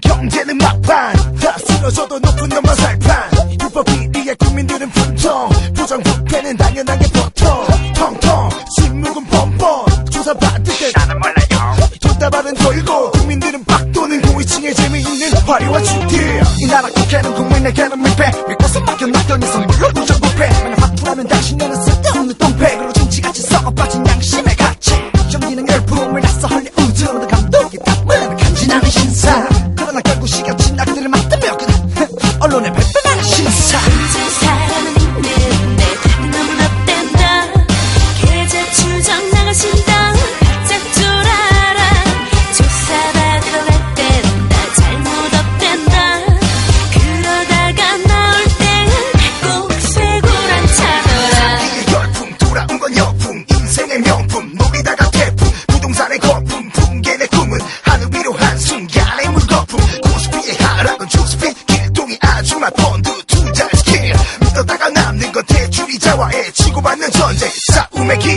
경제는 막판. 다 쓰러져도 높은 놈만 살판. 불법 비리에 국민들은 분통 부정 부패는 당연한 게 보통 화려한 주tir 이 나라 국회는 국민에게는 밀폐. 믿고서 맡겨놨더니 선물로 부정부패. 만약 화풀하면 당신네는 쓸데없는 똥팩으로 정치같이 썩어빠진 양심의 가치. 정기는 열풍을 났어 헐리우드 모두 감독이 땀을 간지나는 신사. 그러나 결국 시겨친 악들을 맡으며 그는 언론에 아줌마 펀드 투자 스킬. 믿었다가 남는 건 대출이자와의 치고받는 전쟁 싸움의 길.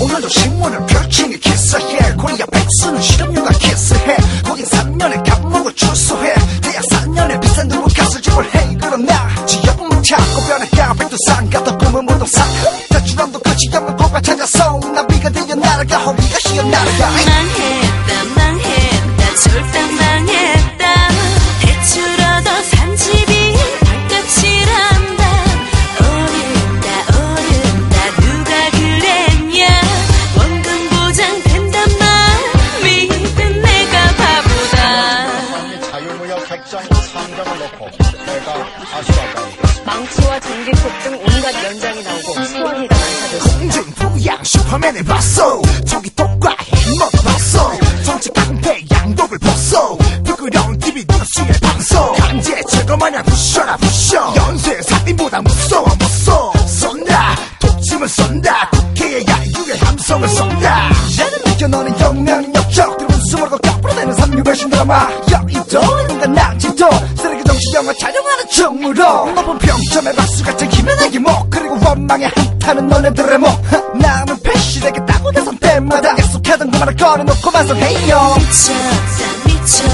오늘도 신문을 펼치니 키스해. 코리아 백수는 실업률과 키스해. 거긴 3년의 감목을 출소해. 대학 4년에 비싼 두부 값을 지불해. 그러나 지역은 찾고 변해가 백두산 같은 꿈은 모동산 대출함도 끝이 없는 고가 찾아서. 나비가 되어 날아가. 허리가 쉬어 날아가 백장 상장을 놓고 내가 아수라가 망치와 전기톱 등 온갖 연장이 나오고 소화기가 많아졌어. 공중 부양 슈퍼맨을 봤어. 저기 똑과 힘을 봤어. 정치 깡패 양복을 벗어. 부끄러운 TV 뉴스의 방송. 강제 제거 마냥 부셔라 부셔. 연쇄 살인보다 무서워 무서워. 쏜다. 독침을 쏜다. 국회의 야유의 함성을 쏜다. 이제는 느껴 너는 영명인 역적. 들은 숨으로 까불어대는 삼류배신 드라마 정치 영화 촬영하는 충무로. 높은 평점의 박수 같은 기면의 기목 그리고 원망의 한타는 너네들의 목 나는 패시되겠다고 대선 때마다. 약속하던 그 말을 꺼내놓고 반성해요. 미쳐